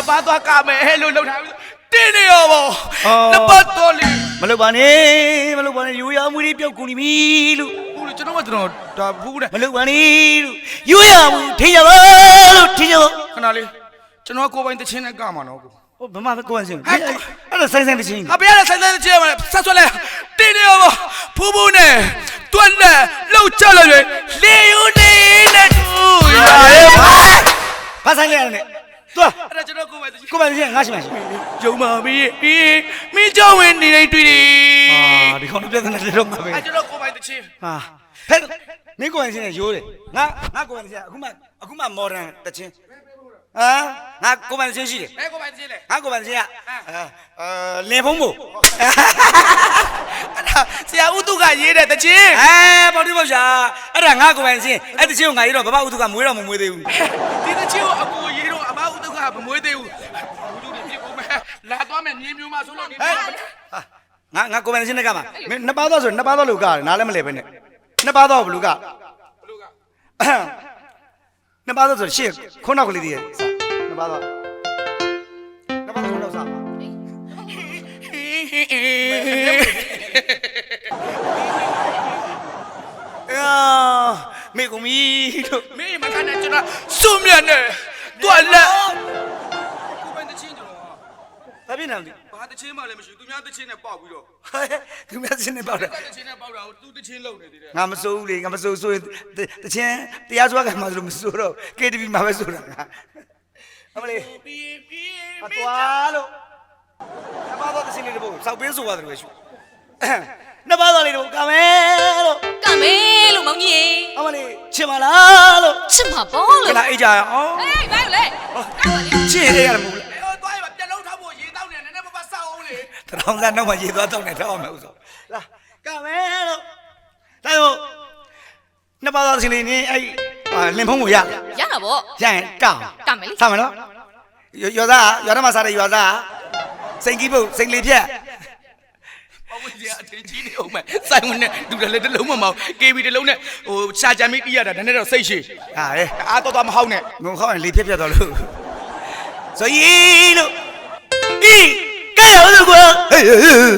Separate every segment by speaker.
Speaker 1: နှစ်ပါး
Speaker 2: သွားကမယ်လို့လှုပ်ထားပြီးတင်းနေရောပေါ့
Speaker 1: အော်
Speaker 2: နှစ်ပတ်တော်လေ
Speaker 1: မလုပ်ပါနဲ့မလုပ်ပါနဲ့ယူရမှုတွေပျောက်ကုန်နေပြီလို့
Speaker 2: ဘူးလေကျွန်တော်ကကျွန်တော်ဒါဘူးတဲ့
Speaker 1: မလုပ်ပါနဲ့လို့ယူရမှုထိကြပါလို့ထိကြပါ
Speaker 2: ခဏလေးကျွန်တော်ကိုယ်ပိုင်တချင်းနဲ့ကမှာနော်ကို
Speaker 1: ဟိုဘမပဲကိုယ်စင်အဲ့ဒါဆိုင်ဆိုင်တစ်ချင်း
Speaker 2: ဟာဘယ်ရဆိုင်ဆိုင်ချင်းမှာဆက်ဆွဲလဲတင်းနေရောပေါ့ဖူးဖူးနဲ့တွန်းနဲ့လှုပ်ချလို့လေလေယူနေနဲ့တူရ
Speaker 1: ဘာဆိုင်လဲနဲ့ သွား
Speaker 2: အဲ့ဒါကျွန်တော်ကိုယ်ပိုင်တချင်း
Speaker 1: ကိုယ်ပိုင်ချင်းငါရှိမှရှိ
Speaker 2: ဂျုံမာမီးမီးမီးကြောင့်ဝင်နေနေတွေ့တယ်
Speaker 1: အာဒီကောင်ပြဿနာတွေတော့မှာပဲ
Speaker 2: အဲ့ကျွန်တော်ကိုယ်ပိုင်တချင်း
Speaker 1: ဟာဖက်မင်းကိုယ်ပိုင်ချင်းနဲ့ရိုးတယ်ငါငါကိုယ်ပိုင်ချင်းအခုမှအခုမှမော်ဒန်တချင်းဟာငါကိုယ်ပိုင်ချင်းရှိတယ်
Speaker 2: အဲ့ကိုယ်ပိုင်တချင်းလေ
Speaker 1: ငါကိုယ်ပိုင်ချင်းကအာအာလင်ဖုံးမို့
Speaker 2: အဲ့ဒါဆရာဦးသူကရေးတဲ့တချင်း
Speaker 1: အဲပေါ်တိပေါ့ရှာအဲ့ဒါငါကိုယ်ပိုင်ချင်းအဲ့တချင်းကိုငါရေးတော့ဘဘဥထုကမွေးတော့မမွေးသေးဘူး
Speaker 2: ဒီတချင်းကိုအကိုရေးတော့ အမဦးသူကမမွေးသေးဘူးဘူးလူတွေပြစ်ကုန်မယ်လာသွားမယ်မြင်းမျိုးမဆိုလို့နေ
Speaker 1: ဟဲ့ဟာငါငါကိုယ်ပိုင်ချင်းနဲ့ကမှာမင်းနှစ်ပါးတော့ဆိုနှစ်ပါးတော့လို့ကတယ်နားလည်းမလဲပဲနဲ့နှစ်ပါးတော့ဘလူက
Speaker 2: လူက
Speaker 1: နှစ်ပါးတော့ဆိုရှေ့ခုနောက်ကလေးတည်းရဲ့နှစ်ပါးတော့နှစ်ပါးတော့ခုနောက်စားပါအာမေကုမီတို့
Speaker 2: မင်းမခံနဲ့ကျွန်တော်စွမြတ်နဲ့ တွက်လက်ကိုပိုင်တချင်းကျွန်တော်
Speaker 1: ဘာဖြစ်နေလဲ
Speaker 2: ဘာတချင်းမှလည်းမရှိဘူးသူများတချင်းနဲ့ပေါက်ပြီးတော့
Speaker 1: ဟဲ့သူများစင်းနေပေါ့တယ်
Speaker 2: တချင်းနဲ့ပေါက်တာကိုသူတချင်းလုံနေသေးတယ်
Speaker 1: ငါမစိုးဘူးလေငါမစိုးဆိုရင်တချင်းတရားစွာကမှဆိုလို့မစိုးတော့ KTV မှာပဲစိုးတာငါအမလေး
Speaker 2: ပြီးပြီး
Speaker 1: အသွားလို့နှစ်ပါးတော့တချင်းလေးတပုတ်စောက်ပေးဆိုရတယ်ပဲရှူနှစ်ပါးတော့လေးတပုတ်ကမယ်လို့
Speaker 3: ကမဲ လို့မောင်ကြီး
Speaker 1: အမလေးချင်ပါလားလို့
Speaker 3: ချစ်မှာပေါ့
Speaker 1: ခ
Speaker 3: လို့
Speaker 1: ဏအေးကြရအောင်
Speaker 3: ဟေးဘာလို့လဲကောက်ပါလေ
Speaker 1: ချစ်ရရတယ်မဟုတ်ဘူး
Speaker 2: အေးတော့သွားရပြက်လုံးထားဖို့ရေတောက်နေတယ်နည်းနည်းပါးပါးစောက်အောင်လေ
Speaker 1: တထောင်သားနောက်မှရေသွားတော့နေတော့မယ်ဥစ္စာလာကမယ်လို့ဒါဆိုနှစ်ပါးတော့တချင်းလေးနင်းအဲ့လင်ဖုံးကိုရ
Speaker 3: ရတာပေါ့
Speaker 1: ရရင်တောင်း
Speaker 3: ကမယ်လေ
Speaker 1: စမယ်နော်ရွာသားရွာသားမှာစားတဲ့ရွာသားစိန်ကြီးပုတ်စိန်လေးဖြက်
Speaker 2: ပဝကြီးအထင်ကြီးနေအောင်မယ်စိုင်ဝင်နဲ့ဒူတယ်လည်းတစ်လုံးမမောင် KB တစ်လုံးနဲ့ဟိုရှာကြံမိတီးရတာနည်းနည်းတော့စိတ်ရှိ
Speaker 1: ဟာလေ
Speaker 2: အားတော့တော့မဟောက်နဲ့
Speaker 1: ငုံခေါင်းရင်လေးဖြက်ဖြက်တော့လို့ဆိုရင်လို့ဤကဲရလို့ကွာဟေးဟေးဟေး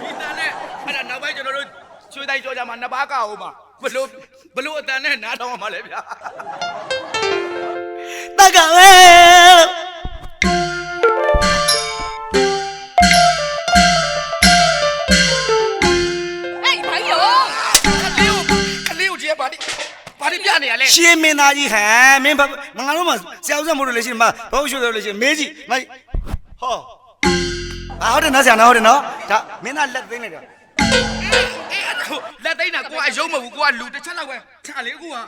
Speaker 2: ဒီတန်နဲ့အဲ့ဒါနောက်ပိုင်းကျွန်တော်တို့ချွေးတိုင်းကြောကြမှာနှစ်ပါးကအောင်မှာဘလို့ဘလို့အတန်နဲ့နားထောင်မှာလဲဗျာ
Speaker 1: တက်ကမ
Speaker 2: နေရလဲ
Speaker 1: ရှင်းမင်းသားကြီးဟမ်မင်းဘာငါတို့မှဆရာဦးစံမို့လို့လေရှိမဘာလို့ရှိလို့လေရှိမေးကြည့်မဟောအာဟုတ်တယ်နော်ဆရာနော်ဟုတ်တယ်နော်ဒါမင်းသားလက်သိမ်းလိုက်တာ
Speaker 2: အေးအဲ့ဒါလက်သိန်းတာကိုကအယုံမဟုတ်ဘူးကိုကလူတစ်ချက်လောက်ပဲချလေကူဟာ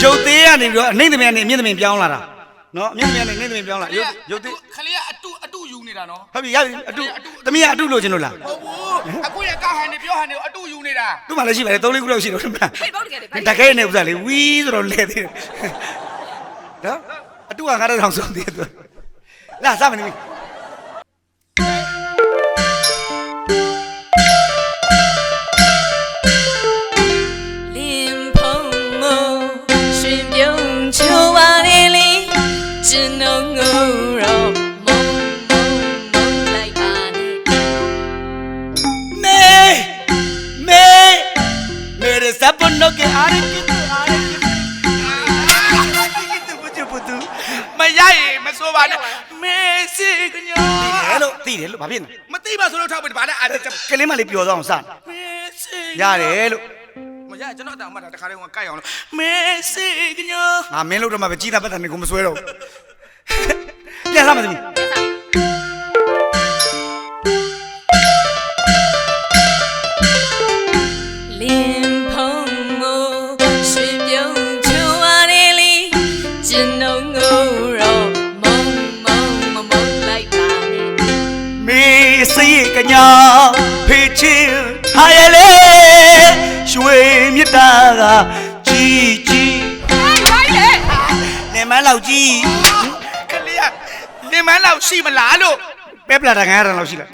Speaker 1: ရုပ်သေးကနေပြီးတော့အနှိမ့်သမီးကနေအမြင့်သမီးပြောင်းလာတာနော်အမြင့်သမီးကနေအနှိမ့်သမီးပြောင်းလာရုပ်ရုပ်သေး
Speaker 2: ခလေးကအတူအတူယူ နေတာနော်
Speaker 1: ဟုတ်ပြီရပြီအတုသမီးကအတုလို့ခြင်းလို့လား
Speaker 2: ဟုတ်ဘူးအခုရကဟန်နေပြောဟန်နေအတူယူနေတာ
Speaker 1: သူ့မှာလည်းရှိပါလေ၃လေးခုလောက်ရှိတော့မလား
Speaker 3: ဟေးပေါ့တကယ်လေဘာ
Speaker 1: တကယ်နဲ့ဥစားလေဝီးဆိုတော့လဲသေးတယ်နော်အတုကငါတော့ဆုံးသေးတယ်လာစမနေပြီ
Speaker 3: လို့တ
Speaker 2: ည်
Speaker 1: တယ်လို့ဘာဖြစ်နေ
Speaker 2: မသိပါဆိုလို့ထောက်ပြီးဗာလဲအားချက်
Speaker 1: ကလေးမလေးပျော်သွားအောင်စ
Speaker 2: မေစီ
Speaker 1: ရတယ်လို့
Speaker 2: မရကျွန်တော်အတောင်မှတခါတည်းကကိုက်အောင်လို့မေစီကညော
Speaker 1: ငါမင်းလို့တော့မှပဲကြီးတာပတ်တယ်ကိုမဆွဲတော့ပြန်လာမသမီး ဟာရလေရွှေမြတ်တာကကြီးကြီး
Speaker 3: ဟေးဘာလဲ
Speaker 1: နေမလောက်ကြီး
Speaker 2: ကလေးကလင်မန်းလောက်ရှိမလားလို့
Speaker 1: ပဲပလာတာငါးရံလောက်ရှိလား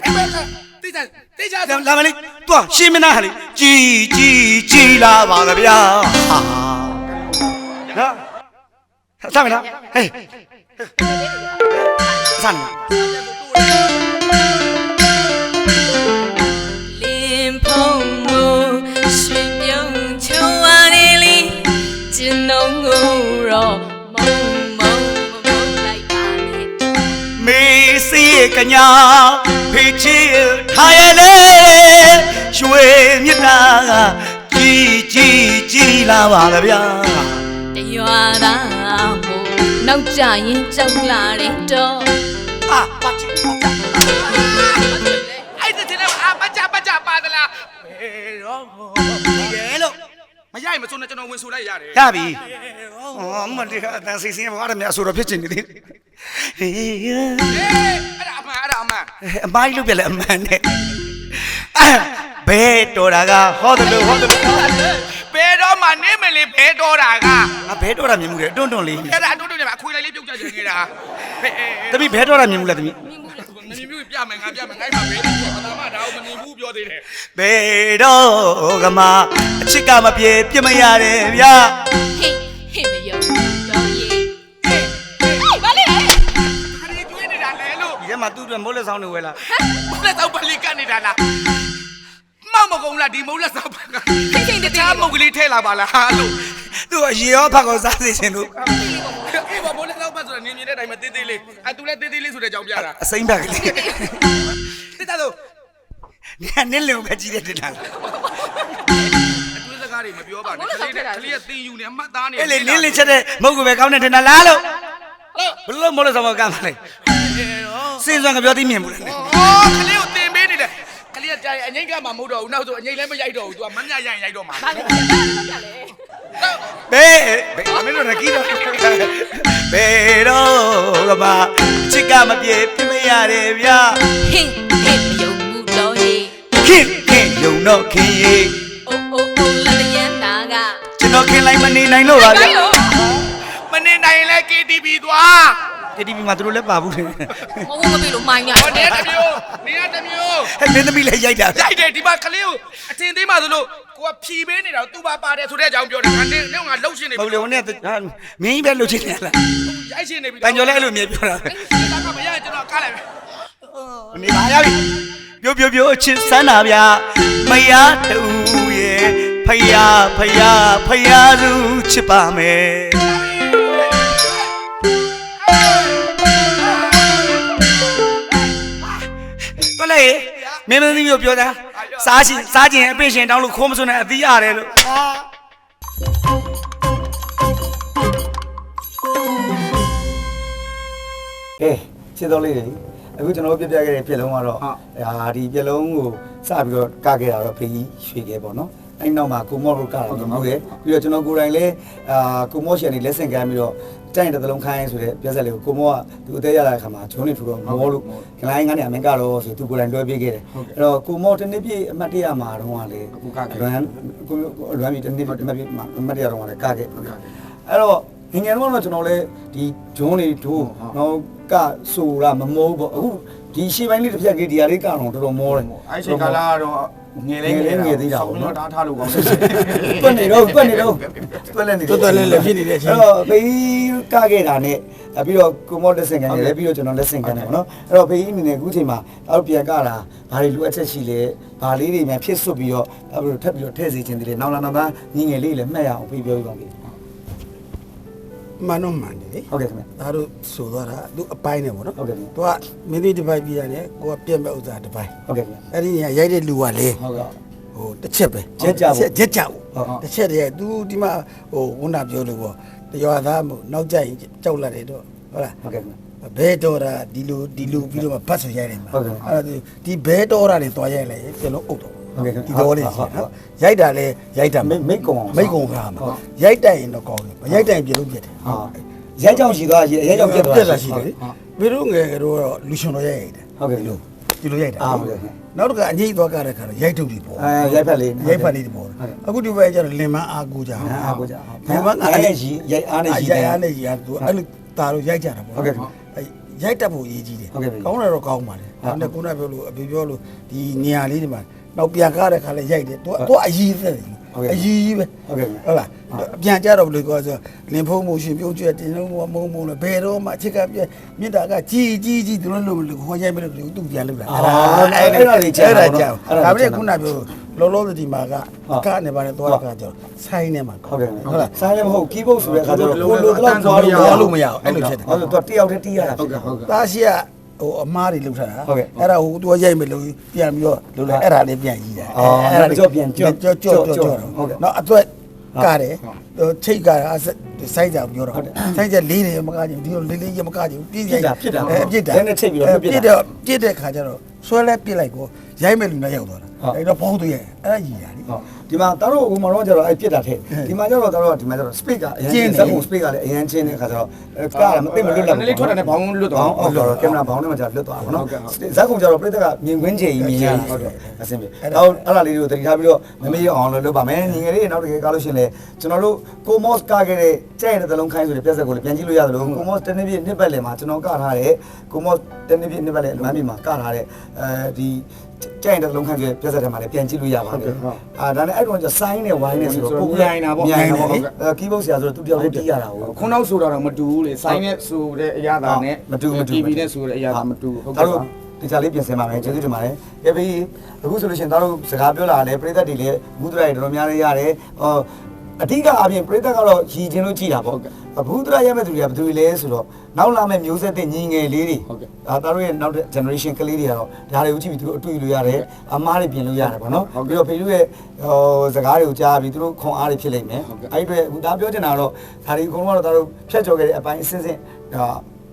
Speaker 2: တိချာတေချာ
Speaker 1: လာမလေးတွားရှင်းမနာဟာလေကြီးကြီးကြီးလာပါကဗျာဟာနော်စမ်းမလားဟေးစမ်း
Speaker 3: လ ကညာ
Speaker 1: ဖေချီထားရလေရွှေမြတ်တာကြီးကြီးကြီးလာပါကဗျာ
Speaker 3: တရွာသားမို့နောက်ကြရင်ကြောက်လာတဲ့တော့
Speaker 1: အာပါချီ
Speaker 2: အဲ့ဒါတင်အာပကြပကြပါတလားဘယ်တော့
Speaker 1: ရဲလို့
Speaker 2: မရိုက်မစုံနဲ့ကျွန်တော်ဝင်ဆိုလိုက်ရတယ်
Speaker 1: ရပြီအော်မတေကအတန်းစီစီဘာရမလဲဆိုတော့ဖြစ်ချင်နေသေးဟေး
Speaker 2: အေးအဲ့ဒါအမှန်အဲ့ဒါ အမှန်
Speaker 1: အမိုင်းလို့ပြလဲအမှန်နဲ့ဘဲတော်တာကဟောတယ်လို့ဟောတယ်လို့
Speaker 2: ဘယ်တော့မှနေမလေးဘယ်တော့တာက
Speaker 1: ငါဘဲတော်တာမြင်မှုတယ်တွန်းတွန်းလေး
Speaker 2: အဲ့ဒါအတူတူနေမှာအခွေလိုက်လေးပြုတ်ကြချင်နေတာဟဲ့
Speaker 1: တပိဘဲတော်တာမြင်မှုလားတပိ
Speaker 2: မမြင်ဘူးပြမယ်ငါပြမယ်ငါ့မှာပဲဘာသာမှဒါကိုမမြင်ဘူးပြောသေးတယ်
Speaker 1: ဘဲတော်ကမအချစ်ကမပြေပြစ်မရတယ်ဗျာ
Speaker 3: ဟိ
Speaker 1: အတွက်မိုးလက်ဆောင်တွေဝယ်လာ
Speaker 2: မလက်တော့ပလီကနေတာလားမောက်မကုံလားဒီမုံလက်ဆောင်ပါက
Speaker 3: ခိတ်ခိတ်တ
Speaker 2: တခြားမုတ်ကလေးထဲလာပါလားဟာလို့
Speaker 1: သူ့အရေရောဖတ်ကောစားစေချင်လို့
Speaker 2: အေးဘာဘိုးလက်ဆောင်ပါဆိုတာနင်းမြင်တဲ့အတိုင်းမတေးသေးလေးအဲသူလည်းတေးသေးလေးဆိုတဲ့အကြောင်းပြတာ
Speaker 1: အစိမ့်ဘက်ကလေး
Speaker 2: တိတတော့
Speaker 1: ညနေလုံးပဲကြီးတဲ့တင်တာလား
Speaker 2: အတွင်းစကားတွေမပြောပါနဲ့ကလေးနဲ့ကလေးကတင်းယူနေအမှတ်သားနေ
Speaker 1: အဲ့လေနင်းလင်းချက်တဲ့မဟုတ်ကပဲကောင်းတဲ့တင်တာလားလို့ဘလို့မိုးလက်ဆောင်ကကမ်းပါလေ စင်စွမ်းကပြောသိမြင်ဘူးလေ
Speaker 2: အော်ကလေးကိုတင်ပေးနေတယ်ကလေးကကြာရင်အငိမ့်ကမှမဟုတ်တော့ဘူးနောက်ဆိုအငိမ့်လည်းမရိုက်တော့ဘူး तू ကမညရိုက်ရိုက်တော့မှာ
Speaker 3: ဘာလဲဘာလဲဘာလဲ
Speaker 1: ဘဲဘဲမင်းတို့ကကြီးတော့ဘဲတော့ကမအချစ်ကမပြေပြစ်မရတယ်ဗျာ
Speaker 3: ဟိဟိမယုံဘူးတော့ရေ
Speaker 1: ခင်ခင်ယုံတော့ခင်ရေ
Speaker 3: အိုးအိုးအိုးလက်ရန်နာက
Speaker 1: ကျွန်တော်ခင်လိုက်မနေနိုင်လို့ပါဗျာ
Speaker 3: ရော
Speaker 2: မနေနိုင်ရင်လည်း KTV သွား
Speaker 1: KTV မှာသူတို့လည်းပါဘူးလေ
Speaker 3: မဟုတ်မပြေလို့မိုင်းညာ
Speaker 2: ဟောနေတစ်မျိုးနေရတစ်မျိုး
Speaker 1: ဟဲ့မင်းသမီးလည်းရိုက်တာ
Speaker 2: ရိုက်တယ်ဒီမှာကလေးကိုအထင်သေးမှဆိုလို့ကိုကဖြီပေးနေတာသူ့ဘာပါတယ်ဆိုတဲ့အကြောင်းပြောတယ်ငါနေနေငါလှုပ်ရှင်နေ
Speaker 1: မဟုတ်လေဟိုနေ့ကဟာမင်းကြီးပဲလှုပ်ချင်တယ်လား
Speaker 2: ရိုက်ရှင်နေပြီ
Speaker 1: တန်ကျော်လည်းအဲ့လိုမြင်ပြောတာ
Speaker 2: ဒီကမရကျွန်တော်ကားလိုက်မယ်
Speaker 1: နေပါရပြီပြိုပြိုပြိုချစ်စမ်းတာဗျာမရတူရဲ့ဖယားဖယားဖယားစုချစ်ပါမယ် တော်လေမင်းမင်းသမီးကိုပြောတာစားရှင်စားခြင်းအပင်ရှင်တောင်းလို့ခိုးမစွန်းတဲ့အသီးရတယ်လို့ကဲချစ်တော်လေးတွေအခုကျွန်တော်ပြပြခဲ့တဲ့ပြက်လုံးကတော့အာဒီပြက်လုံးကိုစပြီးတော့ကခဲ့တာတော့ဖေကြီးရွှေခဲ့ပေါ့နော်အဲ့နောက်မှာကိုမော့တို့ကတာဟုတ်တယ်ပြီးတော့ကျွန်တော်ကိုယ်တိုင်လည်းအာကိုမော့ရှင်နေလက်ဆင့်ကမ်းပြီးတော့ တိုင်တစ်သလုံးခိုင်းဆိုတဲ့ပြက်ဆက်လေးကိုကိုမော့ကသူအသေးရတဲ့အခါမှာဂျုံးနေထူတော့မောလို့ခလိုင်းကနေအမင်ကတော့ဆိုသူကိုယ်တိုင်လွှဲပေးခဲ့တယ်အဲ့တော့ကိုမော့တစ်နေ့ပြည့်အမှတ်တရမှာတော့ကလေလွမ်းကိုလွမ်းပြီးတစ်နေ့ပြည့်အမှတ်အမှတ်တရတော့ကလည်းကခဲ့အဲ့တော့ငငယ်တော့ကျွန်တော်လည်းဒီဂျုံးနေတို့တော့ကဆိုတာမမိုးပေါ့အခု ဒီရှေ့ပိုင်းလေးတစ်ဖြတ်လေးဒီဟာလေးကတော့တော်တော်မောတယ်
Speaker 4: အဲ့ချိန်ကာလကတော့ငယ်လေးငယ်သေးတာပေါ့နော်တားထားလို့ကောင်းတယ်
Speaker 1: တွက်နေတော့တွက်နေတော့တွက်လက်နေ
Speaker 4: တွက်တွက်လက်လက်ဖြစ်နေတဲ့အချိန်
Speaker 1: အဲ့တော့ဘေးကခဲ့တာနဲ့ပြီးတော့ကိုမော့လက်ဆင်ကန်နေတယ်ပြီးတော့ကျွန်တော်လက်ဆင်ကန်တယ်ပေါ့နော်အဲ့တော့ဘေးအနေနဲ့အခုချိန်မှာအောက်ပြန်ကတာဘာတွေလိုအပ်ချက်ရှိလဲဘာလေးတွေများဖြစ်စွတ်ပြီးတော့အဲ့လိုထပ်ပြီးတော့ထည့်စေခြင်းတည်းလေနောက်လာနောက်သားညီငယ်လေးလည်းမှတ်ရအောင်ပြေးပြောပြပါမယ်
Speaker 4: မှန်တော့မှန်တယ်လေ
Speaker 1: ဟုတ်ကဲ့ခင်ဗျ
Speaker 4: ဒါတို့ဆိုသွားတာသူအပိုင်းနဲ့ပေါ့နော်
Speaker 1: ဟုတ်ကဲ့
Speaker 4: သူကမင်းသေးတစ်ပိုင်းပြရတယ်ကိုကပြက်မဲ့ဥစ္စာတစ်ပိုင်း
Speaker 1: ဟုတ်ကဲ့ခင်ဗျ
Speaker 4: အဲ့ဒီညာရိုက်တဲ့လူကလေ
Speaker 1: ဟုတ်ကဲ့
Speaker 4: ဟိုတစ်ချက်ပဲ
Speaker 1: ချက်ကြဖို့
Speaker 4: ချက်ကြဖို့
Speaker 1: ဟုတ်ဟုတ်
Speaker 4: တစ်ချက်တည်းသူဒီမှာဟိုဝန်နာပြောလို့ပေါ့တရွာသားမို့နောက်ကြရင်ကြောက်လာတယ်တော့ဟုတ်လား
Speaker 1: ဟုတ်ကဲ့ခင်ဗျ
Speaker 4: ဘဲတော်တာဒီလိုဒီလိုပြီးတော့မှဘတ်ဆိုရိုက်တယ်မှာ
Speaker 1: ဟုတ်ကဲ့
Speaker 4: အဲ့ဒါဒီဘဲတော်တာတွေတွားရိုက်လိုက်ရင်ပြလုံးအုပ်တော့
Speaker 1: ဟုတ်ကဲ့ခင်ဗျ
Speaker 4: ဒီတော်လေး
Speaker 1: ဟုတ်
Speaker 4: ရှိ
Speaker 1: ဟုတ်
Speaker 4: နော်ရိုက်တာလဲရိုက်တာ
Speaker 1: မိတ်မိတ်ကုံအောင်
Speaker 4: မိတ်ကုံကားမှာ
Speaker 1: ဟုတ်
Speaker 4: ရိုက်တိုက်ရင်တော့ကောင်းတယ်မရိုက်တိုက်ရင်ပြလုံးပြတ်တယ်
Speaker 1: ဟာရဲကြောင်ရှိသွားရဲကြောင်ပြတ်သွား
Speaker 4: ပြတ်လာရှိတယ်လေဘယ်လိုငယ်ကတော့လူရှင်တော်ရိုက်ရိုက်တယ်
Speaker 1: ဟုတ်ကဲ့လို့
Speaker 4: ဒီလိုရိုက်တာ
Speaker 1: အာဟုတ်ကဲ့
Speaker 4: နောက်တစ်ခါအငိမ့်သွားကြတဲ့ခါတော့ရိုက်ထုတ်ပြီးပေါ့
Speaker 1: အဲရိုက်ဖက်လေး
Speaker 4: ရိုက်ဖက်လေးတွေပေါ့အခုဒီဘက်ကျတော့လင်မအားကိုကြ
Speaker 1: အားကိုကြ
Speaker 4: လင်မ
Speaker 1: အားနဲ့ရီရိုက်အားနဲ့ရီ
Speaker 4: ရိုက်အားနဲ့ရီအားသူအဲ့လိုတာတော့ရိုက်ကြတာပေါ့
Speaker 1: ဟုတ်ကဲ့
Speaker 4: အဲ့ရိုက်တက်ဖို့အရေးကြီးတယ်
Speaker 1: ဟုတ်ကဲ့ဗျ
Speaker 4: ကောင်းတယ်တော့ကောင်းပါတယ်
Speaker 1: ဟုတ်
Speaker 4: ဒါနဲ့ခုနပြောလို့အဖေပြောလို့ဒီနေရာလေးတွေမှာ နောက်ပြန်ကားတဲ့ခါလဲရိုက်တယ်သူကသူကအရေးသက်တယ်
Speaker 1: ဟုတ်ကဲ့
Speaker 4: အရေးကြီးပဲ
Speaker 1: ဟုတ်ကဲ့
Speaker 4: ဟုတ်လားအပြန်ကြတော့ဘယ်လိုပြောဆိုလင်ဖုံးမိုရှင်ပြုတ်ကျွတ်တင်လုံးမုံမုံလဲဘယ်တော့မှအချစ်ကပြည့်မြစ်တာကကြီးကြီးကြီးသူတို့လိုလိုခေါ်ရိုက်မလို့သူပြန်လုပ်တာ
Speaker 1: အာအဲ့ဒါတွေကြာ
Speaker 4: အဲ့
Speaker 1: တာ
Speaker 4: ဒါ
Speaker 1: ပေါ့
Speaker 4: ကြာ
Speaker 1: နော်
Speaker 4: ဒါပေ
Speaker 1: အဲ့
Speaker 4: မဲ့
Speaker 1: ဒါ
Speaker 4: ခုနပြောလောလောဆယ်ဒီမှာက
Speaker 1: ဟုတ်
Speaker 4: ကနေပါနဲ့သွားတဲ့ခါကျတော့ဆိုင်းနေမှာ
Speaker 1: ဟုတ်ကဲ့
Speaker 4: ဟုတ်လား
Speaker 1: ဆိုင်လည်းမဟုတ်ကီးဘုတ်ဆိုတဲ့အခါကျတော့ကိုလိုတော့သွားလို့
Speaker 4: သွားလို့မရအောင်အဲ့လိုဖြစ်တယ်
Speaker 1: ဟုတ်တယ်သူတယောက်တည်းတီးရတာ
Speaker 5: ဟုတ်ကဲ့ဟုတ်ကဲ့
Speaker 4: သားရှိက ဟိုအမားတွေလှုပ်ထားတာ
Speaker 1: ဟုတ်ကဲ့
Speaker 4: အဲ့ဒါဟိုသူကရိုက်မယ်လို့ပြန်ပြီးတော့လှုပ်လိုက်အဲ့ဒါလေးပြန်ကြီးတာ
Speaker 1: အော်
Speaker 4: အဲ့ဒါလေး
Speaker 1: ကြော့ပြန်ကြော့
Speaker 4: ကြော့ကြော့
Speaker 1: ကြော့
Speaker 4: ကြော့
Speaker 1: ဟုတ်ကဲ့
Speaker 4: နော်အသွက်ကတယ်ဟိုချိတ်ကတာစိုက်ကြပြောတော့
Speaker 1: ဟုတ်တယ်
Speaker 4: စိုက်ကြလေးတွေမကကြဘူးဒီလိုလေးလေးရမကကြဘူးပြည့်
Speaker 1: ပြစ်တာပြစ်တာ
Speaker 4: အဲပြစ်တာ
Speaker 1: လက်နဲ့ချိတ်ပြီးတော့ပြစ်တာ
Speaker 4: ပြစ်တော့ပြစ်တဲ့ခါကျတော့ဆွဲလဲပြစ်လိုက်ကိုရိုက်မယ်လူနဲ့ရောက်သွားတာ
Speaker 1: ဟုတ်
Speaker 4: အဲ့တော့ဘောင်းသွေးရဲ့အဲ့ဒါကြီးတာလी
Speaker 1: ဟုတ် ဒီမှာတတော်ဟိုမှာတော့ကျတော့အဲ့ပြစ်တာထဲဒီမှာကျတော့တတော်ဒီမှာကျတော့ speak ကအရင်
Speaker 4: ကျင်းတယ်
Speaker 1: ဇက်ကို speak ကလည်းအရင်ချင်းတဲ့အခါကျတော့အဲ့ကားကမသိမလွတ်လောက်
Speaker 5: နည်းလေးထွက်တာနဲ့ဘောင်းလွတ်သွား
Speaker 1: ဘောင်းအော်တော့ကင်မရာဘောင်းနဲ့မှကျလွတ်သွားပါတော့
Speaker 5: ဟုတ်ကဲ့ဟုတ်
Speaker 1: ဇက်ကောင်ကျတော့ပြိတ္တကမြင်ကွင်းချေကြီးမြင်ရဟုတ်တယ်အဆင်ပြေအဲ့တော့အဲ့ဒါလေးတွေကိုတတိထားပြီးတော့မမေးအောင်လို့လုပ်ပါမယ်ညီငယ်လေးနောက်တကယ်ကားလို့ရှရင်လေကျွန်တော်တို့ကိုမော့စ်ကခဲ့တဲ့ကြဲ့တဲ့သလုံးခိုင်းဆိုတဲ့ပြက်ဆက်ကိုလည်းပြန်ကြည့်လို့ရတယ်လို့ကိုမော့စ်တနေ့ပြည့်နှစ်ပတ်လည်မှာကျွန်တော်ကထားတဲ့ကိုမော့စ်တနေ့ပြည့်နှစ်ပတ်လည်အလွမ်းမြေမှာကထားတဲ့အဲဒီ ကြဲ့တဲ့သလုံးခိုင်းဆိုတဲ့ပြက်ဆက်ထဲမှာလည်းပြန်ကြည့်လို့ရပါတယ်အာဒါနဲ့အဲ့တော့ကျဆိုင်းနဲ့ဝိုင်းနဲ့ဆိုတော့
Speaker 5: မြိုင်တာပေါ့
Speaker 1: မြိုင်တာပေါ့အဲကီးဘုတ်ဆရာဆိုတော့သူတယောက်တည်းတီးရတာဟုတ်
Speaker 5: ခုနောက်ဆိုတာတော့မတူဘူးလေဆိုင်းနဲ့ဆိုတဲ့အရာသာနဲ့
Speaker 1: မတူမတူ
Speaker 5: TV နဲ့ဆိုတဲ့အရာသာမတူဟုတ်
Speaker 1: ဒါ
Speaker 5: ကဲ့
Speaker 1: တို့ဒီချာလေးပြင်ဆင်ပါမယ်ကျေးဇူးတင်ပါတယ်ကဲပြီးအခုဆိုလို့ရှိရင်တို့စကားပြောလာတယ်ပြည်သက်တွေလည်းမူဒရာတွေတော်တော်များများရတယ်ဟော အဓိကအပြင်ပြည်သက်ကတော့ရည်ချင်းလို့ကြည်တာပေါ့ဘူးဒရာရမဲ့သူတွေကဘယ်သူတွေလဲဆိုတော့နောက်လာမဲ့မျိုးဆက်တဲ့ညီငယ်လေးတွေဒါတို့ရဲ့နောက်တဲ့ generation ကလေးတွေကတော့ဒါတွေကိုကြည့်ပြီးသူတို့အတွေ့လို့ရတယ်အမားတွေပြင်လို့ရတယ်ပေါ့နော်ပြီးတော့ဖေလူရဲ့ဟိုစကားတွေကိုကြားပြီးသူတို့ခွန်အားတွေဖြစ်လိမ့်မယ်အဲ့ဒီအတွက်အခုဒါပြောချင်တာတော့ဒါတွေအကုန်လုံးကတော့တို့ဖြတ်ကျော်ခဲ့တဲ့အပိုင်းအစင်းစင်းဒါ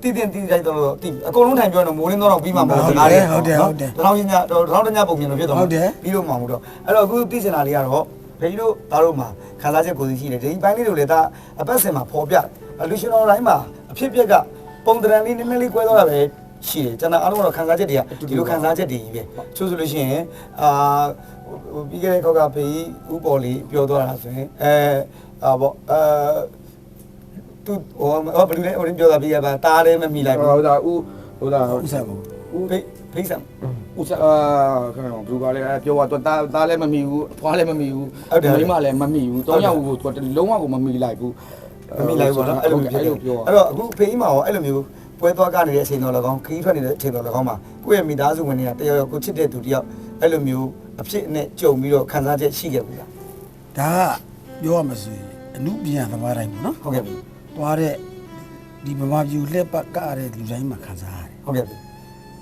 Speaker 1: တည်တင်တည်လိုက်တော့တည်အကုန်လုံးထိုင်ပြောတော့မိုးလင်းတော့ပြီးမှမဟုတ်ဘူး
Speaker 4: ဟုတ်တယ်ဟုတ်တယ်
Speaker 1: တထောင်ညတထောင်တညပုံမြင်လို့ဖြစ်တော့
Speaker 4: ဟုတ်တယ်
Speaker 1: ပြီးလို့မှမဟုတ်တော့အဲ့တော့အခုသိစင်တာလေးကတော့ ဖေကြီးတို့သားတို့မှာခန်းစားချက်ကိုယ်စီရှိတယ်ဒီပိုင်းလေးတွေလည်းဒါအပတ်စင်မှာပေါ်ပြလူရှင်တော်တိုင်းမှာအဖြစ်အပျက်ကပုံတရံလေးနည်းနည်းလေးကွဲသွားတာပဲရှိတယ်ကျွန်တော်အားလုံးကတော့ခန်းစားချက်တွေကဒီလိုခန်းစားချက်တွေကြီးပဲချို့ဆိုလို့ရှိရင်အာဟိုပြီးခဲ့တဲ့ခေါက်ကဖေကြီးဥပေါ်လေးပြောသွားတာဆိုရင်အဲအာပေါ့အဲသူဟိုဟောဘယ်လိုလဲဟိုပြောတာပြီးရပါတားလည်းမမိလိုက်ဘူး
Speaker 5: ဟိုဒါဦးဟိုဒါ
Speaker 4: ဥစားဘူး
Speaker 1: ဦးဖိဖိဆံ
Speaker 5: ဥစားခင်ဗျာဘလူကလည်းပြောว่าတော့သားလည်းမမီဘူးအဖွားလည်းမမီဘူးမိမလည်းမမီဘူးတောင်းရောက်ကိုတော့လုံးဝကိုမမီလိုက်ဘူး
Speaker 1: မမီလိုက်ဘူးနော်အဲ့လိုမျိုး
Speaker 5: ပြော
Speaker 1: အဲ့တော့အခုဖေးမှာရောအဲ့လိုမျိုးပွဲသွားကနေတဲ့အချိန်တော့၎င်းခီးထွက်နေတဲ့အချိန်တော့၎င်းမှာကိုယ့်ရဲ့မိသားစုဝင်တွေကတယောက်ယောက်ကိုချစ်တဲ့သူတယောက်အဲ့လိုမျိုးအဖြစ်နဲ့ကြုံပြီးတော့ခံစားချက်ရှိခဲ့ဘူးလား
Speaker 4: ဒါကပြောရမစအမှုပြန်သမားတိုင်းပေါ့နော်
Speaker 1: ဟုတ်ကဲ့ပြီ
Speaker 4: သွားတဲ့ဒီမမပြူလှက်ပတ်ကရတဲ့လူတိုင်းမှာခံစားရတယ်
Speaker 1: ဟုတ်ကဲ့ပြီ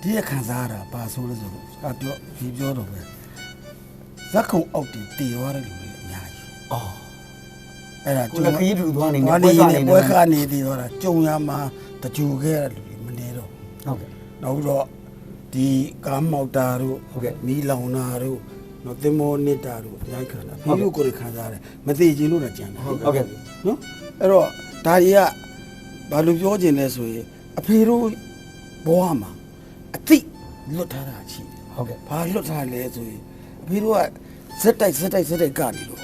Speaker 4: ဒီရခံစားရတာပါဆိုလို့ဆိုတော့ကပြောဒီပြောတော့ပဲဇက်ခုံအောက်တီတေသွားတဲ့လူတွေအများကြီး
Speaker 1: အော်
Speaker 4: အဲ့ဒါ
Speaker 1: ကိုယ်ကခီးတူသွားနေနေ
Speaker 4: ပွဲ
Speaker 1: ပွဲ
Speaker 4: ကနေ
Speaker 1: သွားနေ
Speaker 4: ပွဲကနေတည်သွားတာကြုံရမှာတကြူခဲ့ရတဲ့လူတွေမနေတော့
Speaker 1: ဟုတ်ကဲ့
Speaker 4: နောက်ပြီးတော့ဒီကားမောက်တာတို့
Speaker 1: ဟုတ်ကဲ့
Speaker 4: မီးလောင်တာတို့နော်သင်္ဘောနစ်တာတို့အများကြီးခံတာ
Speaker 1: ဟုတ်
Speaker 4: ပြီး
Speaker 1: ကဲ့
Speaker 4: လို့ကိုယ်ခံစားရတယ်မသေးချင်လို့လည်းကြံတယ်
Speaker 1: ဟုတ်ကဲ့ပြီ
Speaker 4: နော်အဲ့တော့ဒါတွေကဘာလို့ပြောချင်လဲဆိုရင်အဖေတို့ဘဝမှာ အတိလွတ်ထားတာရှိတယ်
Speaker 1: ဟုတ်ကဲ့
Speaker 4: ဘာလွတ်ထားလဲဆိုရင်အဖေတို့ကဇက်တိုက်ဇက်တိုက်ဇက်တိုက်ကနေလို့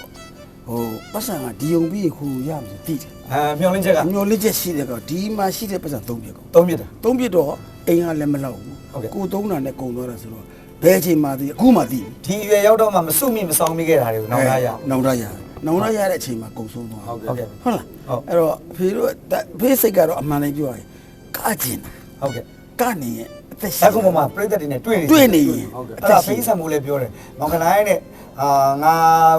Speaker 4: ဟိုပတ်စံကဒီုံပြီးခူရမယ်ဆိုသိတယ်
Speaker 1: အဲမျောလင်းချက်က
Speaker 4: အမျိုးလေးချက်ရှိတဲ့ကောင်ဒီမှာရှိတဲ့ပတ်စံသုံးပြကောင်
Speaker 1: သုံးပြတာ
Speaker 4: သုံးပြတော့အိမ်ကလည်းမလောက်ဘူး
Speaker 1: ဟုတ်ကဲ့
Speaker 4: ကိုသုံးတာနဲ့ကုန်သွားတာဆိုတော့ဘယ်အချိန်မှသိအခုမှသိတယ်
Speaker 1: ဒီအရွယ်ရောက်တော့မှမစုမိမဆောင်မိခဲ့တာတွေကိုနောက်လာရအောင်
Speaker 4: နောင်ရရနောင်ရရတဲ့အချိန်မှာကုန်ဆုံးသွား
Speaker 1: ဟုတ်ကဲ့
Speaker 4: ဟုတ်လား
Speaker 1: ဟုတ်
Speaker 4: အဲ့တော့အဖေတို့ကဖေးစိတ်ကတော့အမှန်လေးပြောရရင်ကကျင်တာ
Speaker 1: ဟုတ်ကဲ့
Speaker 4: ကနေရင် အသက်ရှိ
Speaker 1: အခုမှမှပြိတ္တတွေနဲ့တွေ့နေ
Speaker 4: တွေ့နေရင်
Speaker 1: အဲ့ဒါဖိဆံမိုးလည်းပြောတယ်မောင်ခလိုင်းနဲ့အာငါ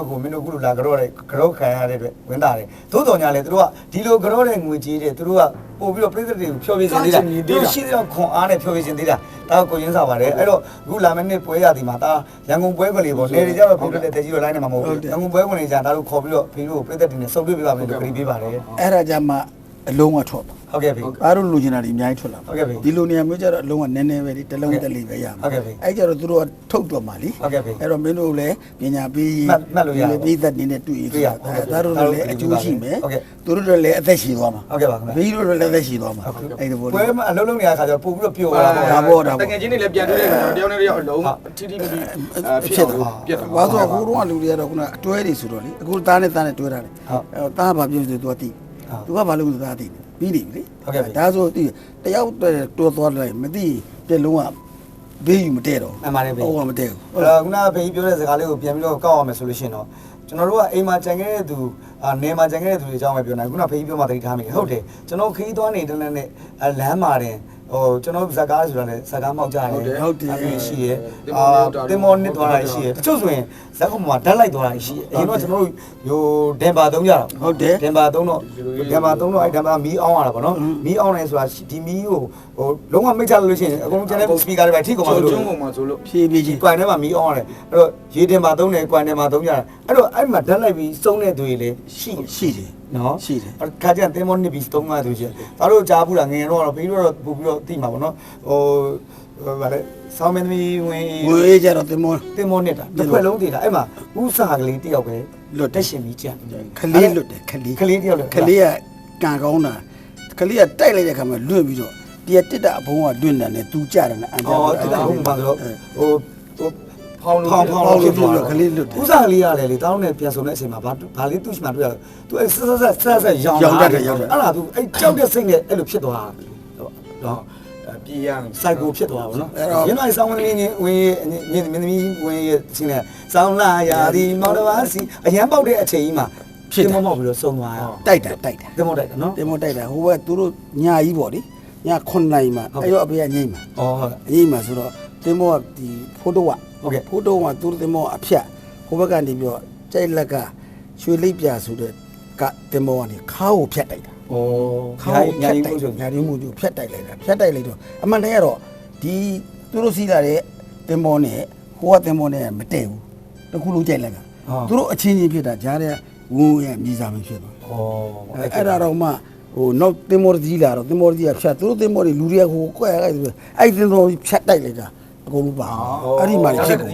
Speaker 1: ကိုမင်းတို့ခုလိုလာကြောတဲ့ကြောခံရတဲ့အတွက်ဝင်တာတယ်သို့တော်ညာလေသူတို့ကဒီလိုကြောတဲ့ငွေကြီးတဲ့သူတို့ကပို့ပြီးတော့ပြိတ္တတွေကိုဖြောပြခြင်းသေးတာသူတို့ရှိတဲ့ခွန်အားနဲ့ဖြောပြခြင်းသေးတာဒါကိုကိုရင်းစားပါတယ်အဲ့တော့အခုလာမယ့်နေ့ပွဲရသည်မှာဒါရန်ကုန်ပွဲကလေးပေါ့နေတွေကြတော့ဖိတဲ့တဲ့ကြီးတော့လိုင်းနေမှာမဟုတ်ဘူးရန်ကုန်ပွဲကလေးကြာဒါတို့ခေါ်ပြီးတော့ဖိတို့ပြိတ္တတွေနဲ့စုပ်တွေ့ပြပါမယ်လို့ခရီးပေးပါတယ်
Speaker 4: အဲ့ဒါကြမှာအလုံးကထွက်ပါ
Speaker 1: ဟုတ်ကဲ့ဖိ
Speaker 4: အားတို့လူချင်တာဒီအများကြီးထွက်လာ
Speaker 1: ဟုတ်ကဲ့ဗျ
Speaker 4: ဒီလိုနေရာမျိုးကျတော့အလုံးကနည်းနည်းပဲဒီတစ်လုံးတစ်လေးပဲရမှာ
Speaker 1: ဟုတ်ကဲ့ဗျ
Speaker 4: အဲ့ကျတော့သူတို့ကထုတ်တော့မှာလी
Speaker 1: ဟုတ်ကဲ့ဗျ
Speaker 4: အဲ့တော့မင်းတို့လည်းပညာပေးရင်
Speaker 1: မှတ်မှတ်လို့ရပါ
Speaker 4: ဒီပြည်သက်နေနဲ့တွေ့ရ
Speaker 1: တွေ့ရပါ
Speaker 4: အဲ့ဒါတို့လည်းအကျိုးရှိမယ်
Speaker 1: ဟုတ်ကဲ့
Speaker 4: သူတို့လည်းအသက်ရှိသွားမှာ
Speaker 1: ဟုတ်ကဲ့ပါခင်ဗျ
Speaker 4: ဘေးတို့လည်းအသက်ရှိသွားမှာအဲ့ဒီဘော
Speaker 1: ပွဲမှာအလုံးလုံးနေရခါကျတော့ပို့ပြီးတော့ပျော်
Speaker 5: အာ
Speaker 1: လာပေါ့
Speaker 5: တကယ်ချင်းတွေလည်းပြန်တွေ့လိုက်တာတယောက်နဲ့တယောက်အလုံးထိထိမပြီးဖြစ်သွားပြတ်သွား
Speaker 4: ဘာလို့အခုတော့လူတွေကတော့ခုနအတွဲတွေဆိုတော့လေအခုသားနဲ့သားနဲ့တွဲတာလေ
Speaker 1: ဟုတ်
Speaker 4: အဲ့တော့သားဘာပြောဆိုသူကသိ
Speaker 1: ဟုတ်
Speaker 4: သူကဘာလို့လဲသားသိတယ် ပြီးနေပြီလေ
Speaker 1: ဟုတ်ကဲ့ပြီ
Speaker 4: ဒါဆိုဒီတယောက်တော်သွားလိုက်မသိပြက်လုံးကဘေးယူမတဲ့တော့
Speaker 1: အမှန်တည်းပဲ
Speaker 4: ဟုတ်ကမတဲ့ဘူး
Speaker 1: ဟိုတော့ခုနကဖေကြီးပြောတဲ့စကားလေးကိုပြန်ပြီးတော့ကောက်အောင်မယ်ဆိုလို့ရှိရင်တော့ကျွန်တော်တို့ကအိမ်မှာကြံခဲ့တဲ့သူအာနေမှာကြံခဲ့တဲ့သူတွေအကြောင်းပဲပြောနေခုနဖေကြီးပြောမှသတိထားမိတယ်ဟုတ်တယ်ကျွန်တော်ခရီးသွားနေတဲ့နဲ့အလမ်းမာတယ် ဟိုကျွန်တော်ဇက်ကားဆိုတာလည်းဇက်ကားမောက်ကြတယ်
Speaker 4: ဟုတ်တယ်
Speaker 1: အပြင်ရှိရဲအာတင်မောနစ်သွားတာရှိရဲတချို့ဆိုရင်ဇက်ကောင်မှာဓာတ်လိုက်သွားတာရှိရဲအရင်တော့ကျွန်တော်တို့ဟိုဒင်ဘာသုံးကြတာ
Speaker 4: ဟုတ်တယ်
Speaker 1: ဒင်ဘာသုံးတော့ဒင်ဘာသုံးတော့အဲ့ဒင်ဘာမီးအောင်ရတာပေါ့နော်မီးအောင်နေဆိုတာဒီမီးကိုဟိုလုံးဝမိတ်ချလို့ရှိရင်အကုန်လုံးကျန်တဲ့စပီကာတွေပဲထိကုန်ပါ
Speaker 5: ကျွ
Speaker 1: လို့
Speaker 5: န်းကုန်မှာဆိုလို့
Speaker 4: ဖြည်းဖြည်းချင်း
Speaker 1: ကွိုင်ထဲမှာမီးအောင်ရတယ်အဲ့တော့ရေတင်မှာသုံးတယ်ကွိုင်ထဲမှာသုံးကြတာအဲ့တော့အဲ့မှာဓာတ်လိုက်ပြီးစုံတဲ့သူတွေလည်းရှိ
Speaker 4: ရှိတယ်
Speaker 1: နော်
Speaker 4: ရှိတယ်
Speaker 1: အဲ့ခါကျရင်တင်မောနစ်ပြီးသုံးမှသူချင်းဒါတို့ကြားဘူးလားငယ်တော့တော့ပြီးတော့ပို့ပြီးတော့သိမှာပေါ့နော်ဟိုဟိုဗါလဲဆောင်းမင်းသမီးဝင်
Speaker 4: ဝေးကြတော့တင်မော
Speaker 1: တင်မောနစ်တာတစ်ခွက်လုံးတည်တာအဲ့မှာဥစားကလေးတယောက်ပဲ
Speaker 4: လွတ်တယ်
Speaker 1: တက်ရှင်ပြီးကြံ
Speaker 4: ခလေးလွတ်တယ်ခလေး
Speaker 1: ကလေးတယောက်လည်း
Speaker 4: ခလေးကကံကောင်းတာခလေးကတိုက်လိုက်တဲ့ခါမှာလွတ်ပြီးတော့တရတစ်တာအဘုံကလွတ်နေတယ်သူကြတယ်နဲ့အန်ကြ
Speaker 1: အော်တိတာဟုတ်ပါတော့ဟိုဟို
Speaker 5: ဖောင်းလို့
Speaker 1: ဖောင်းဖောင်းလို့ဖြစ်သွားတာ
Speaker 4: ကလေးလွတ်တယ်
Speaker 1: ဥစားကလေးရတယ်လေတောင်းနဲ့ပြန်ဆုံတဲ့အချိန်မှာဘာဘာလေးသူ့ရှိမှတွေ့ရတယ်သူအဲ့ဆက်ဆက်ဆက်ဆက်ဆက်ရောင်
Speaker 4: ရောင်တတ်တယ်ရောင်တတ်
Speaker 1: အဲ့ဒါသူအဲ့ကြောက်တဲ့စိတ်နဲ့အဲ့လိုဖြစ်သွားတာနော်
Speaker 5: ပြည်ရမယ်
Speaker 1: စိုက်ကိုဖြစ်သွားပါတော့
Speaker 4: အဲ့တော့
Speaker 1: ရင်းလိုက်ဆောင်းမင်းကြီးဝင်ရဲ့မင်းသမီးဝင်ရဲ့ဆင်းနေဆောင်းလာရာဒီမောင်တော်ပါစီအရန်ပေါက်တဲ့အချိန်ကြီးမှာတင်မောမောက်ပြီးတော့စုံသွားရ
Speaker 4: တိုက်တာတိုက်တာ
Speaker 1: တင်မောတိုက်တာနော်
Speaker 4: တင်မောတိုက်တာဟိုဘက်သူတို့ညာကြီးပေါ့လေညာ9နိုင်မှာ
Speaker 1: ဟုတ်ကဲ့
Speaker 4: အဲ့တော့အဖေကငိမ့်မှာ
Speaker 1: ဩဟုတ်
Speaker 4: ငိမ့်မှာဆိုတော့တင်မောကဒီဖိုတိုက
Speaker 1: ဟုတ်ကဲ့
Speaker 4: ဖိုတိုကသူတို့တင်မောအဖြတ်ဟိုဘက်ကနေပြီးတော့ကြိုက်လက်ကရွှေလိပ်ပြဆိုတဲ့ကတင်မောကနေခါးကိုဖြတ်တိုက်တာ
Speaker 1: ဩ
Speaker 4: ခါး
Speaker 1: ခိုင်း
Speaker 4: ကို
Speaker 1: ညာ
Speaker 4: ဖြတ်
Speaker 1: ကြီး
Speaker 4: တိုက်
Speaker 1: လို့ဆို
Speaker 4: ညာရီမှုသူဖြတ်တိုက်လိုက်တာဖြတ်တိုက်လိုက်တော့အမှန်တကယ်တော့ဒီသူတို့စီးလာတဲ့တင်မောနဲ့ဟိုကတင်မောနဲ့မတည့်ဘူးတခုလုံးကြိုက်လက်ကသူတို့အချင်းချင်းဖြစ်တာကြားတဲ့ဝုန်းရဲ့မြေစာပဲဖြစ်သွား
Speaker 1: ဩ
Speaker 4: အဲ့အဲ့ဒါတော့မှဟိုနောက်တင်မောကြီးလာတော့တင်မောကြီးကဖြတ်သူတို့တင်မောတွေလူတွေကဟိုကွက်အဲ့အဲ့တင်မောဖြတ်တိုက်လိုက်တာ အကုန်လုံးပါအဲ့ဒီမှာဖြစ်ကုန်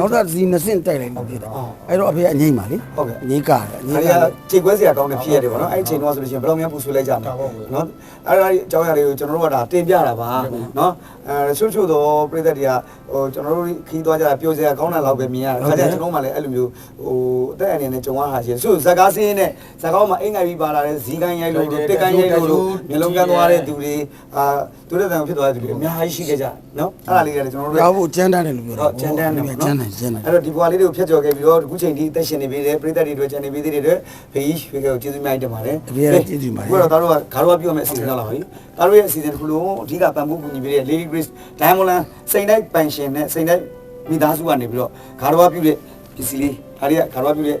Speaker 4: နောက်တော့ဒီနှစ်ဆင့်တိုက်လိုက်လို့ဖြစ်တာအဲ့တော့အဖေကအငိမ့်ပါလေအငိမ့်ကတယ်အငိမ့်
Speaker 1: အဲ့
Speaker 4: က
Speaker 1: ဒါခြေခွဲစရာကောင်းတဲ့ဖြစ်ရတယ်ဗောနော်အဲ့ဒီချိန်တော့ဆိုလို့ရှိရင်ဘယ်လိုများပူဆွေးလိုက်ကြမလဲနော်အဲ့ဒါအကြောင်းအရာတွေကိုကျွန်တော်တို့ကဒါတင်ပြတာပါနော်အဲချို့ချို့တော့ပြည်သက်တွေကဟိုကျွန်တော်တို့ခီးသွားကြတာပြောစရာကောင်းတာလောက်ပဲမြင်ရတယ်ခါကျကျွန်တော်မှလည်းအဲ့လိုမျိုးဟိုအသက်အနေနဲ့ကြုံရတာရှိတယ်ဆိုဇက်ကားစင်းနဲ့ဇက်ကောင်းမှာအိမ်ငိုင်ပြီးပါလာတဲ့ဇီကိုင်းရိုက်လို့တက်ကိုင်းရိုက်လို့မျိုးလုံးကန်းသွားတဲ့သူတွေအာသူတဲ့တန်ဖြစ်သွားတဲ့သူတွေအများကြီးရှိခဲ့ကြနော်အဲ့ဒါလေးတွေကျွန်တော်တို့
Speaker 4: ရောက်ဖို့ကျန်းတန်းတယ်လို့ပြော
Speaker 1: တော့ကျန်တန်းတယ်
Speaker 4: ကျန်းတယ်ကျန်းတယ်
Speaker 1: အဲ့တော့ဒီဘွားလေးတွေကိုဖျက်ကျော်ခဲ့ပြီးတော့အခုချိန်ထိအသက်ရှင်နေပေးတယ်ပြည်သက်တွေအတွက်ကျန်နေပေးသေးတယ်အတွက်ဖေးကြီးရွှေကိုကျေးဇူးများတင်ပါတယ်အခုတော့သားတို့ကဂါရဝပြောမယ့်အစီအစဉ်ရောက်လာပါပြီသားတို့ရဲ့အစီအစဉ်တစ်ခုလုံးအဓိကပံ့ပိုးကူညီပေးတဲ့ Lady Grace Diamond Land စိန်တိုင်းပိုင်ရှင်နဲ့စိန်တိုင်းမိသားစုကနေပြီးတော့ဂါရဝပြုတဲ့ပစ္စည်းလေးဒါတွေကဂါရဝပြုတဲ့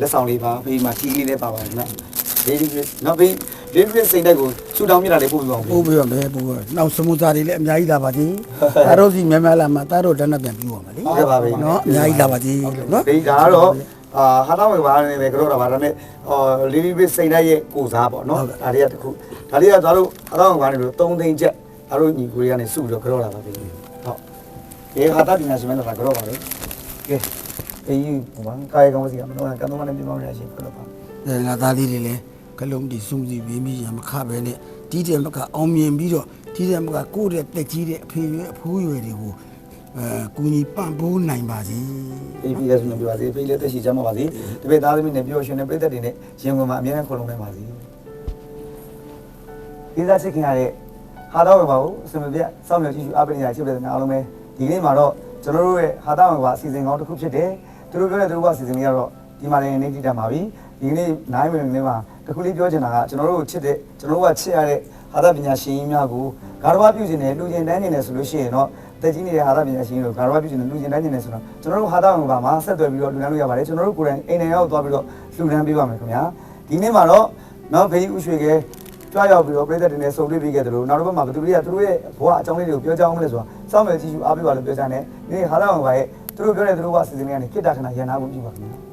Speaker 1: လက်ဆောင်လေးပါဖေးမှာကြီးလေးလည်းပါပါတယ်နော် Lady Grace နော်ဖေး Lady Grace စိန်တိုင်းကိုဆူတောင်းမြတာလေးပို့ပြီးပါဦး
Speaker 4: ပို့ပြရမယ်ပို့ရနောက်စမူစာတွေလည်းအများကြီးလာပါသေးတာတို့စီမြန်မြန်လာမှတာတို့တန်းနဲ့ပြန်ပြီးပါမယ်လေ
Speaker 1: ဟုတ်ကဲ့ပါဖေး
Speaker 4: နော်အများကြီးလာပါသေးနော်
Speaker 1: ဒီဒါကတော့အာဟာတာဝေဘာနေပဲကြောတာပါဒါနဲ့အော်လီလီဘစ်စိန်တဲ့ရဲ့ကိုစားပေါ့နော်ဒါတွေကတခုဒါတွေကဒါတို့ဟာတာဝေဘာနေလို့3သိန်းချက်ဒါတို့ညီကိုတွေကနေစုပြီးတော့ကြောတာပါပြီဟုတ်ဒီဟာတာပညာရှင်မလားကြောပါလေကဲအေးဟိုဘာကာယကံစီကမလို့ကံတော့မနဲ့ပြောင်းရရှိကြောပါ
Speaker 4: အဲငါသားလေးတွေလည်း ကလုံးဒီစုံစီပြီးပြီးရမခပဲနဲ့ဒီတဲ့မကအောင်မြင်ပြီးတော့ဒီတဲ့မကကိုယ့်ရဲ့တက်ကြီးတဲ့အဖေရွယ်အဖိုးရွယ်တွေကိုအဲကူညီပံ့ပိုးနိုင်ပါစေ
Speaker 1: အေးပြီးလည်းဆိုနေပြပါစေဖေးလည်းတက်ရှိချမ်းပါပါစေတပည့်သားသမီးနဲ့ပြောရှင်နဲ့ပြည့်သက်တွေနဲ့ရင်ဝင်မှာအများနဲ့ခုံလုံးနိုင်ပါစေဒီသားချစ်ခင်ရတဲ့ဟာတာဝေဘာကိုအစမပြတ်စောင့်မျှော်ကြည့်ရှုအားပေးနေတာချစ်တဲ့အားလုံးပဲဒီနေ့မှာတော့ကျွန်တော်တို့ရဲ့ဟာတာဝေဘာအစီအစဉ်ကောင်းတစ်ခုဖြစ်တယ်သူတို့ပြောတဲ့သူတို့ကအစီအစဉ်လေးကတော့ဒီမှာလည်းနေကြည့်တတ်ပါပြီ ဒီနေ့နိုင်ဝင်နေမှာတစ်ခုလေးပြောချင်တာကကျွန်တော်တို့ချစ်တဲ့ကျွန်တော်တို့ကချစ်ရတဲ့ဟာတာပညာရှင်ကြီးများကိုဂါရဝပြုခြင်းနဲ့လူကျင်တန်းခြင်းနဲ့ဆိုလို့ရှိရင်တော့တက်ကြီးနေတဲ့ဟာတာပညာရှင်ကြီးတို့ဂါရဝပြုခြင်းနဲ့လူကျင်တန်းခြင်းနဲ့ဆိုတော့ကျွန်တော်တို့ဟာတာဝေဘာမှာဆက်သွယ်ပြီးတော့လူတန်းလို့ရပါတယ်ကျွန်တော်တို့ကိုယ်တိုင်အိမ်ထဲရောက်သွားပြီးတော့လူတန်းပေးပါမယ်ခင်ဗျာဒီနေ့မှာတော့နော်ဖေးဥရွှေကဲကြွားရောက်ပြီးတော့ပြည်သက်တွေနဲ့စုံတွေ့ပြီးခဲ့တယ်လို့နောက်တစ်ပတ်မှာဘယ်သူတွေကသူတို့ရဲ့ဘဝအကြောင်းလေးတွေကိုပြောကြအောင်မလဲဆိုတာစောင့်မယ်ကြည့်ရှုအားပေးပါလို့ပြောကြတယ်ဒီနေ့ဟာလာအောင်ပါရဲ့သူတို့ပြောတဲ့သူတို့ကအစီအစဉ်လေးကနေခိတ္တခဏရန်နာဖို့ပြုပါခင်ဗျာ